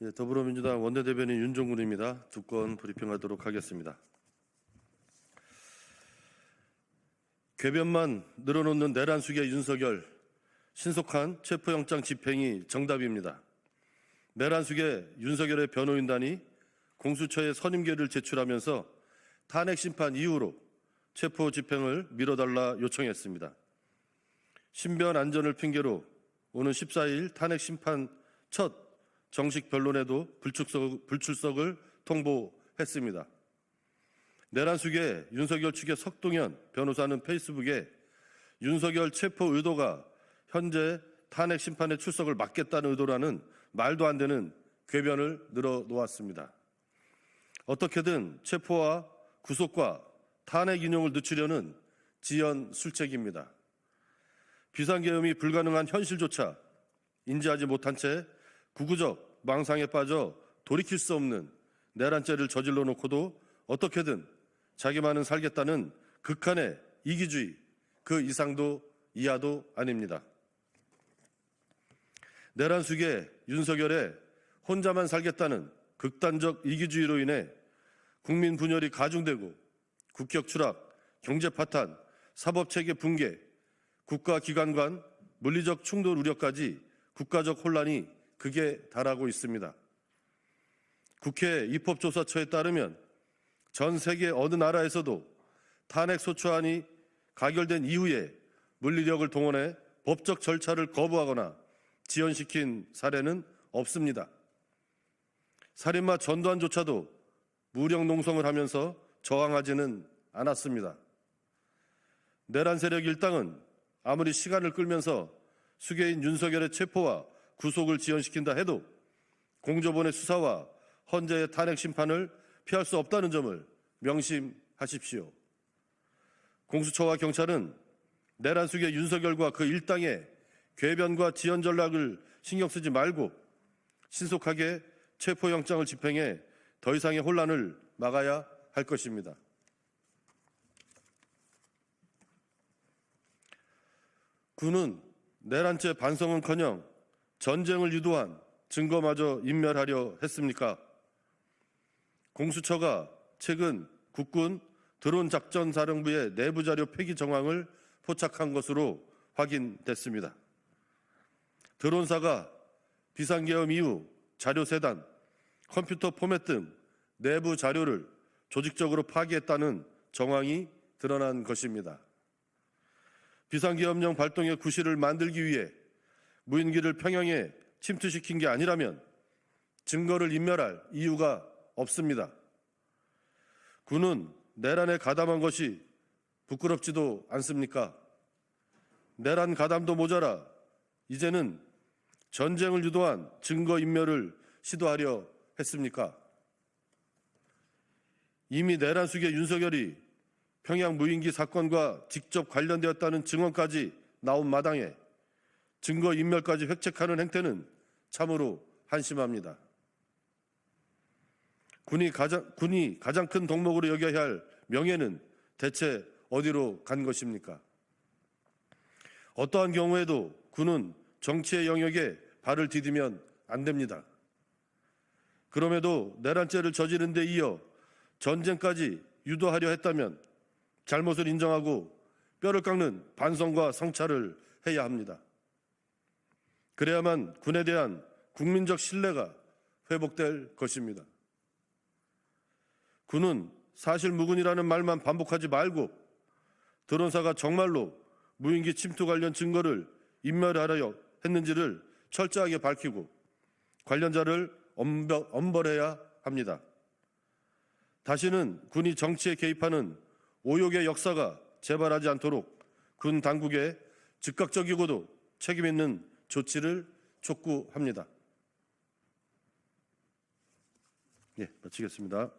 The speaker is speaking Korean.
예, 더불어민주당 원내대변인 윤종군입니다. 두 건 브리핑하도록 하겠습니다. 궤변만 늘어놓는 내란숙의 윤석열, 신속한 체포영장 집행이 정답입니다. 내란숙의 윤석열의 변호인단이 공수처에 선임계를 제출하면서 탄핵 심판 이후로 체포 집행을 미뤄달라 요청했습니다. 신변 안전을 핑계로 오는 14일 탄핵 심판 첫 정식 변론에도 불출석, 불출석을 통보했습니다. 내란숙의 윤석열 측의 석동현 변호사는 페이스북에 윤석열 체포 의도가 현재 탄핵 심판에 출석을 막겠다는 의도라는 말도 안 되는 궤변을 늘어놓았습니다. 어떻게든 체포와 구속과 탄핵 인용을 늦추려는 지연 술책입니다. 비상계엄이 불가능한 현실조차 인지하지 못한 채 구구적 망상에 빠져 돌이킬 수 없는 내란죄를 저질러 놓고도 어떻게든 자기만은 살겠다는 극한의 이기주의 그 이상도 이하도 아닙니다. 내란 숙의 윤석열의 혼자만 살겠다는 극단적 이기주의로 인해 국민 분열이 가중되고 국격 추락, 경제 파탄, 사법 체계 붕괴, 국가 기관 간 물리적 충돌 우려까지 국가적 혼란이 극에 달하고 있습니다. 국회 입법조사처에 따르면 전 세계 어느 나라에서도 탄핵 소추안이 가결된 이후에 물리력을 동원해 법적 절차를 거부하거나 지연시킨 사례는 없습니다. 살인마 전두환조차도 무력 농성을 하면서 저항하지는 않았습니다. 내란 세력 일당은 아무리 시간을 끌면서 수개인 윤석열의 체포와 구속을 지연시킨다 해도 공조본의 수사와 헌재의 탄핵 심판을 피할 수 없다는 점을 명심하십시오. 공수처와 경찰은 내란 속의 윤석열과 그 일당의 궤변과 지연 전략을 신경 쓰지 말고 신속하게 체포영장을 집행해 더 이상의 혼란을 막아야 할 것입니다. 군은 내란죄 반성은커녕 전쟁을 유도한 증거마저 인멸하려 했습니까? 공수처가 최근 국군 드론 작전 사령부의 내부 자료 폐기 정황을 포착한 것으로 확인됐습니다. 드론사가 비상계엄 이후 자료 세단, 컴퓨터 포맷 등 내부 자료를 조직적으로 파기했다는 정황이 드러난 것입니다. 비상계엄령 발동의 구실을 만들기 위해 무인기를 평양에 침투시킨 게 아니라면 증거를 인멸할 이유가 없습니다. 군은 내란에 가담한 것이 부끄럽지도 않습니까? 내란 가담도 모자라 이제는 전쟁을 유도한 증거 인멸을 시도하려 했습니까? 이미 내란 속의 윤석열이 평양 무인기 사건과 직접 관련되었다는 증언까지 나온 마당에 증거 인멸까지 획책하는 행태는 참으로 한심합니다. 군이 가장, 군이 가장 큰 덕목으로 여겨야 할 명예는 대체 어디로 간 것입니까? 어떠한 경우에도 군은 정치의 영역에 발을 디디면 안 됩니다. 그럼에도 내란죄를 저지른 데 이어 전쟁까지 유도하려 했다면 잘못을 인정하고 뼈를 깎는 반성과 성찰을 해야 합니다. 그래야만 군에 대한 국민적 신뢰가 회복될 것입니다. 군은 사실 무근이라는 말만 반복하지 말고 드론사가 정말로 무인기 침투 관련 증거를 인멸하려 했는지를 철저하게 밝히고 관련자를 엄벌해야 합니다. 다시는 군이 정치에 개입하는 오욕의 역사가 재발하지 않도록 군 당국에 즉각적이고도 책임 있는 조치를 촉구합니다. 예, 마치겠습니다.